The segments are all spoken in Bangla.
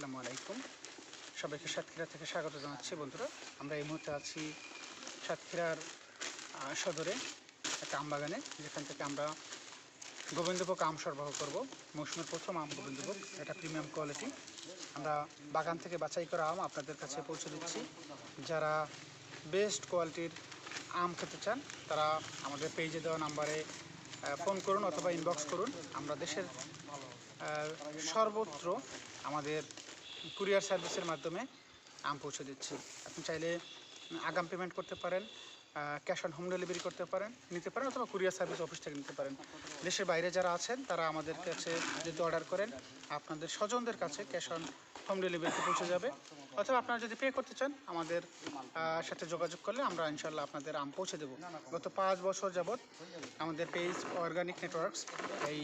আসসালামু আলাইকুম। সবাইকে সাতক্ষীরা থেকে স্বাগত জানাচ্ছি বন্ধুরা। আমরা এই মুহূর্তে আছি সাতক্ষীরার সদরে, একটা আম বাগানে যেখান থেকে আমরা গোবিন্দভোগ আম সরবরাহ করব। মৌসুমের প্রথম আম গোবিন্দভোগ, এটা প্রিমিয়াম কোয়ালিটি আমরা বাগান থেকে বাছাই করা আম আপনাদের কাছে পৌঁছে দিচ্ছি। যারা বেস্ট কোয়ালিটির আম খেতে চান, তারা আমাদের পেজে দেওয়া নাম্বারে ফোন করুন অথবা ইনবক্স করুন। আমরা দেশের সর্বত্র আমাদের কুরিয়ার সার্ভিসের মাধ্যমে আম পৌঁছে দিচ্ছি। আপনি চাইলে আগাম পেমেন্ট করতে পারেন ক্যাশ অন হোম ডেলিভারি করতে পারেন, নিতে পারেন অথবা কুরিয়ার সার্ভিস অফিস থেকে নিতে পারেন। দেশের বাইরে যারা আছেন, তারা আমাদের কাছে যদি অর্ডার করেন, আপনাদের স্বজনদের কাছে ক্যাশ অন হোম ডেলিভারিতে পৌঁছে যাবে। অথবা আপনারা যদি পে করতে চান, আমাদের সাথে যোগাযোগ করলে আমরা ইনশাল্লাহ আপনাদের আম পৌঁছে দেবো। গত পাঁচ বছর যাবৎ আমাদের পেজ অর্গানিক নেটওয়ার্কস এই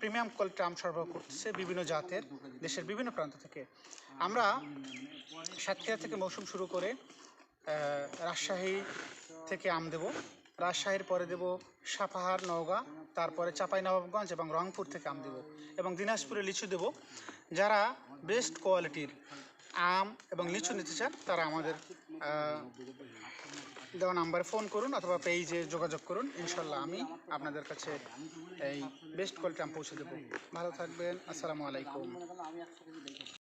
প্রিমিয়াম কোয়ালিটি আম সরবরাহ করতেছে বিভিন্ন জাতের দেশের বিভিন্ন প্রান্ত থেকে। আমরা সাতক্ষীরা থেকে মৌসুম শুরু করে রাজশাহী থেকে আম দেব। রাজশাহীর পরে দেব সাপাহার, নওগাঁ, তারপরে চাপাই নবাবগঞ্জ এবং রংপুর থেকে আম দেব এবং দিনাজপুরে লিচু দেব। যারা বেস্ট কোয়ালিটির আম এবং লিচু নিতে চান, তারা আমাদের দেওয়া নাম্বারে ফোন করুন অথবা পেজে যোগাযোগ করুন। ইনশাল্লাহ আমি আপনাদের কাছে এই বেস্ট কোয়ালিটি আম পৌঁছে দেবো। ভালো থাকবেন। আসসালামু আলাইকুম।